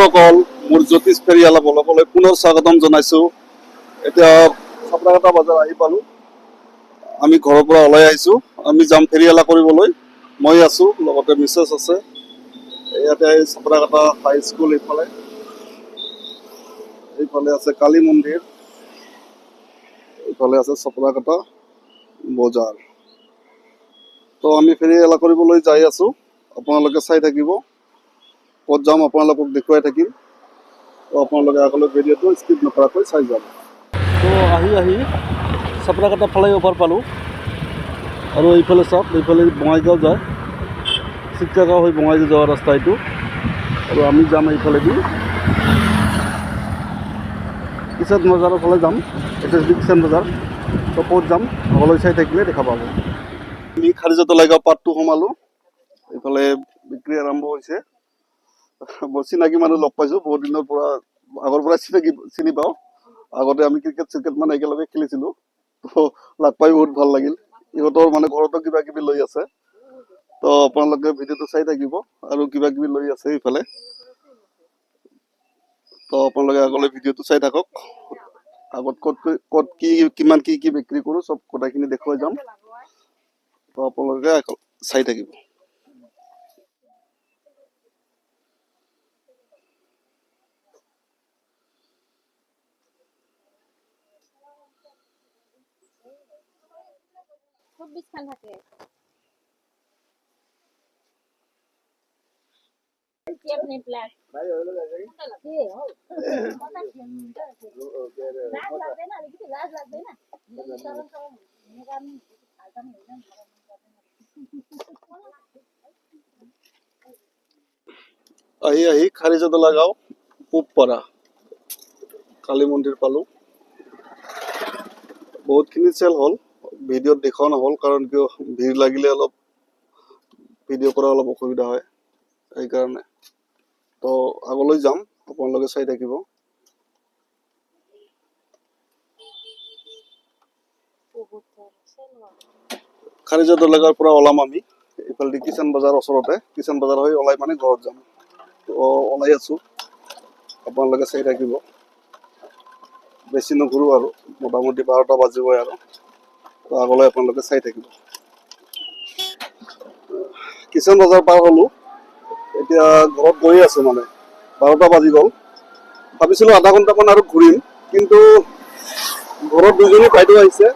বন্ধুসকল মোৰ জ্যোতিষ ফেৰিয়ালা বলকলৈ পুনৰ স্বাগতম জনাইছোঁ। এতিয়া চাপৰাঘাটা বজাৰ আহি পালোঁ। আমি ঘৰৰ পৰা ওলাই আহিছোঁ। আমি যাম ফেৰিয়ালা কৰিবলৈ। মই আছোঁ, লগতে মিছেছ আছে। ইয়াতে চাপৰাঘাটা হাইস্কুল এইফালে। এইফালে আছে কালী মন্দিৰ। এইফালে আছে চাপৰাঘাটা বজাৰ। তো আমি ফেৰিয়ালা কৰিবলৈ যাই আছোঁ। আপোনালোকে চাই থাকিব। যাম, আপোনালোকক দেখুৱাই থাকিম। আপোনালোকে আগলৈ ভিডিঅ'টো স্কিপ নকৰাকৈ চাই যাব। তো আহি আহি চাপৰাকাটা ফ্লাইঅভাৰ পালোঁ। আৰু এইফালে চাওক, এইফালে বঙাইগাঁও যায়। চিটকাগাঁও হৈ বঙাইগাঁও যোৱা ৰাস্তা এইটো। আৰু আমি যাম এইফালেদি। কিষাণ বজাৰৰ ফালে যাম। এছ এছ বি কিষাণ বজাৰ। তো ক'ত যাম, আগলৈ চাই থাকিলে দেখা পাব। আমি খাৰিজাত লাইগাঁও পাৰ্টটো সোমালোঁ। এইফালে বিক্ৰী আৰম্ভ হৈছে। বৰ চিনাকি মানুহ লগ পাইছো বহুত দিনৰ পৰা আগৰ পৰা চিনাকি চিনি পাওঁ। আগতে আমি ক্ৰিকেট চিকেট মানে একেলগে খেলিছিলো। তো লগ পাই বহুত ভাল লাগিল। ইহঁতৰ মানে ঘৰতো কিবা কিবি লৈ আছে। তো আপোনালোকে ভিডিঅ'টো চাই থাকিব আৰু কিবা কিবি লৈ আছে ইফালে। তো আপোনালোকে আগলৈ ভিডিঅ'টো চাই থাকক। আগত ক'ত ক'ত কি কিমান কি কি বিক্ৰী কৰোঁ চব কথাখিনি দেখুৱাই যাম। তো আপোনালোকে চাই থাকিব। চব্বিশ খান থাকে। আপনি প্লাস লাগবে। না কিছু লাজ লাগবে না আহি আহি খাৰিজাদলা গাঁও পূবপাৰা কালী মন্দিৰ পালোঁ। বহুতখিনি চেল হ'ল। ভিডিঅ'ত দেখুওৱা নহ'ল কাৰণ কিয় ভিৰ লাগিলে অলপ ভিডিঅ' কৰা অলপ অসুবিধা হয় সেইকাৰণে। তো আগলৈ যাম আপোনালোকে চাই থাকিব। খাৰিজাদলা গাঁৱৰ পৰা ওলাম আমি। এইফালেদি কিষাণ বজাৰ ওচৰতে কিষাণ বজাৰ হৈ ওলাই মানে ঘৰত যাম। ওলাই আছোঁ। আপোনালোকে চাই থাকিব। বেছি নুঘূৰোঁ আৰু মোটামুটি বাৰটা বাজিবই আৰু। তো আগলৈ আপোনালোকে চাই থাকিব। কিষাণ বজাৰ পাৰ হ'লোঁ। এতিয়া ঘৰত গৈ আছোঁ মানে। বাৰটা বাজি গ'ল। ভাবিছিলোঁ আধা ঘণ্টামান আৰু ঘূৰিম, কিন্তু ঘৰত দুজনী বাইদেউ আহিছে।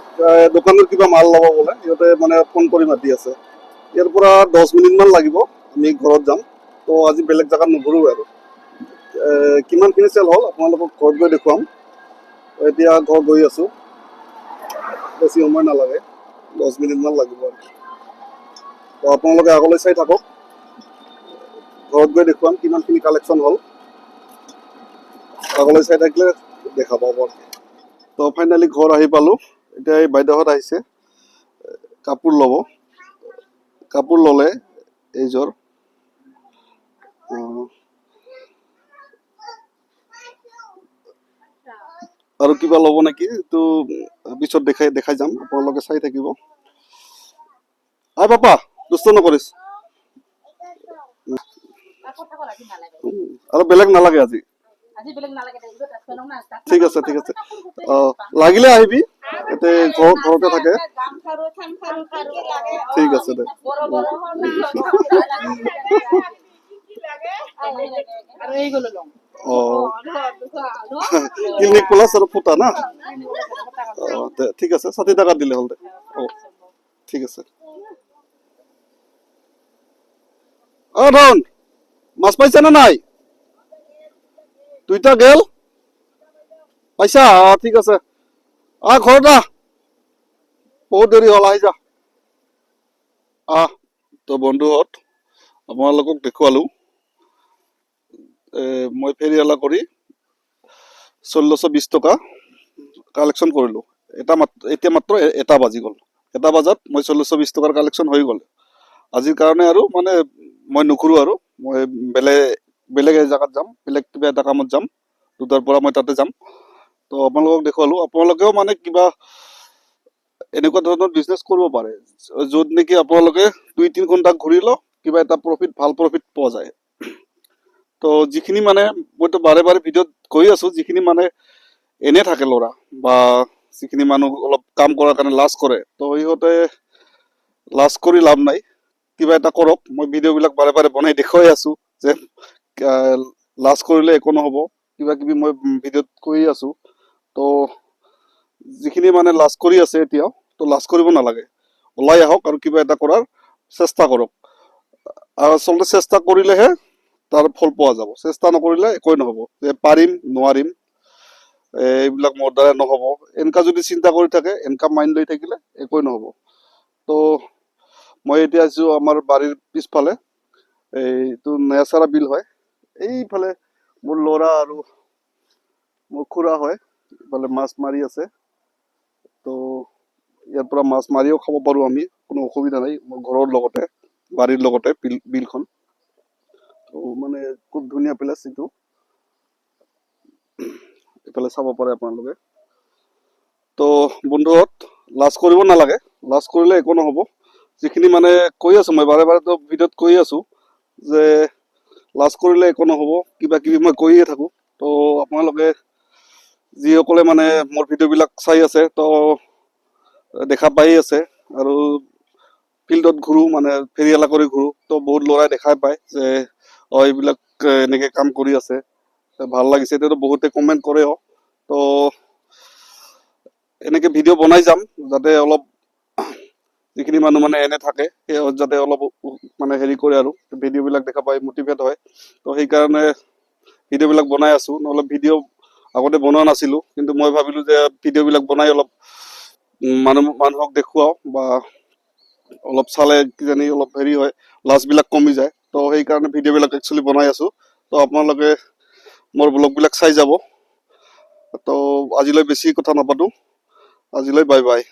দোকানত কিবা মাল ল'ব বোলে। সিহঁতে মানে ফোন কৰি মাতি আছে। ইয়াৰ পৰা দহ মিনিটমান লাগিব। আমি ঘৰত যাম। তো আজি বেলেগ জেগাত নুঘূৰোঁ আৰু। কিমানখিনি চেল হ'ল? আপোনালোকক ঘৰত গৈ দেখুৱাম। এতিয়া ঘৰ গৈ আছোঁ। বেছি সময় নালাগে, দহ মিনিটমান লাগিব আৰু। তো আপোনালোকে আগলৈ চাই থাকক। ঘৰত গৈ দেখুৱাম কিমানখিনি কালেকশ্যন হ'ল। আগলৈ চাই থাকিলে দেখা পাব তো ফাইনেলি ঘৰ আহি পালোঁ। এতিয়া এই বাইদেউহঁত আহিছে, কাপোৰ ল'ব। কাপোৰ ল'লে, এইযোৰ। আৰু কিবা ল'ব নেকি? এইটো পিছত দেখাই দেখাই যাম। আপোনালোকে চাই থাকিব। আই পাপা দুষ্ট নকৰিছ। আৰু বেলেগ নালাগে আজি। ঠিক আছে ঠিক আছে। অ লাগিলে আহিবি। ঘৰ ঘৰতে থাকে। ঠিক আছে দে। আৰু এইগুলো লম। ক্লিনিক প্লাছ আৰু ফুটা না? ঠিক আছে ষাঠি টকা দিলে হ'ল দে। অ ঠিক আছে। অ ধন মাছ পাইছা না নাই? দুইটা গেল। পাইছা? অ ঠিক আছে। আহ ঘৰত আহ। বহুত দেৰি হ'ল আহি যা। আহ তো বন্ধুহঁত আপোনালোকক দেখুৱালো। মই ফেৰিয়ালা কৰি ষোল্লশ বিশ টকা কালেকশ্যন কৰিলোঁ। এটা মাত্ৰ, এতিয়া মাত্ৰ এটা বাজি গ'ল। এটা বজাত মই চল্লিছ বিছ টকাৰ কালেকশ্যন হৈ গ'ল। আজিৰ কাৰণে আৰু মানে মই নুঘূৰোঁ আৰু। মই বেলেগ বেলেগ জেগাত যাম, বেলেগ কিবা এটা কামত যাম। দুটাৰ পৰা মই তাতে যাম। তো আপোনালোকক দেখুৱালোঁ। আপোনালোকেও মানে কিবা এনেকুৱা ধৰণৰ বিজনেছ কৰিব পাৰে। য'ত নেকি আপোনালোকে দুই, তিনি ঘণ্টা ঘূৰিলেও কিবা এটা প্ৰফিট ভালো প্ৰফিট পোৱা যায়। তো যিখিনি মানে মইতো বাৰে বাৰে ভিডিঅ'ত কৈ আছো, যিখিনি মানে এনে থাকে ল'ৰা বা যিখিনি মানুহ অলপ কাম কৰাৰ কাৰণে লাজ কৰে, তো সিহঁতে লাজ কৰি লাভ নাই। কিবা এটা কৰক, মই ভিডিঅ'বিলাক বাৰে বাৰে বনাই দেখুৱাই আছো যে লাজ কৰিলে একো নহ'ব কিবা কিবি মই ভিডিঅ'ত কৈ আছো। তো যিখিনি মানে লাজ কৰি আছে এতিয়াও, তো লাজ কৰিব নালাগে। ওলাই আহক আৰু কিবা এটা কৰাৰ চেষ্টা কৰক। আচলতে চেষ্টা কৰিলেহে তাৰ ফল পোৱা যাব। চেষ্টা নকৰিলে একোৱেই নহ'ব। যে পাৰিম নোৱাৰিম এইবিলাক মোৰ দ্বাৰা নহ'ব। এনেকা যদি চিন্তা কৰি থাকে এনেকা মাইণ্ড লৈ থাকিলে একোৱেই নহ'ব। তো মই এতিয়া আছো আমাৰ বাৰীৰ পিছফালে। এইটো নেচাৰা বিল হয়। এইফালে মোৰ ল'ৰা আৰু মোৰ খুৰা হয়। ইফালে মাছ মাৰি আছে। তো ইয়াৰ পৰা মাছ মাৰিও খাব পাৰোঁ আমি। কোনো অসুবিধা নাই। মোৰ ঘৰৰ লগতে বাৰীৰ লগতে বিল বিলখন। মানে খুব ধুনীয়া প্লেচ এইটো। এইফালে চাব পাৰে আপোনালোকে। তো বন্ধুহঁত লাজ কৰিব নালাগে। লাজ কৰিলে একো নহ'ব। যিখিনি মানে কৈ আছো মই বাৰে বাৰেতো ভিডিঅ'ত কৈ আছো যে লাজ কৰিলে একো নহ'ব কিবা কিবি মই কৈয়ে থাকো। তো আপোনালোকে যিসকলে মানে মোৰ ভিডিঅ'বিলাক চাই আছে তো দেখা পাই আছে। আৰু ফিল্ডত ঘূৰো মানে ফেৰিয়ালা কৰি ঘূৰো। তো বহুত ল'ৰাই দেখাই পায় যে এইবিলাক এনেকে কাম কৰি আছে। ভালো লাগিছে। এতিয়াতো বহুতে কমেণ্ট কৰেও তো, এনেকে ভিডিঅ' বনাই যাম, যাতে অলপ যিখিনি মানুহ মানে এনে থাকে, সেই যাতে অলপ মানে হেৰি কৰে আৰু। ভিডিঅ'বিলাক দেখা পাই মটিভেট হয়। তো, সেইকাৰণে ভিডিঅ'বিলাক বনাই আছো। নহ'লে ভিডিঅ' আগতে বনোৱা নাছিলো। কিন্তু মই ভাবিলো যে ভিডিঅ'বিলাক বনাই অলপ মানুহ, মানুহক দেখুৱাও বা অলপ চালে কিজানি অলপ হেৰি হয়, লাজবিলাক কমি যায়। তো সেইকাৰণে ভিডিঅ'বিলাক একচুৱেলি বনাই আছো। তো আপোনালোকে মোৰ ব্লগবিলাক চাই যাব। তো আজিলৈ বেছি কথা নাপাতো। আজিলৈ বাই বাই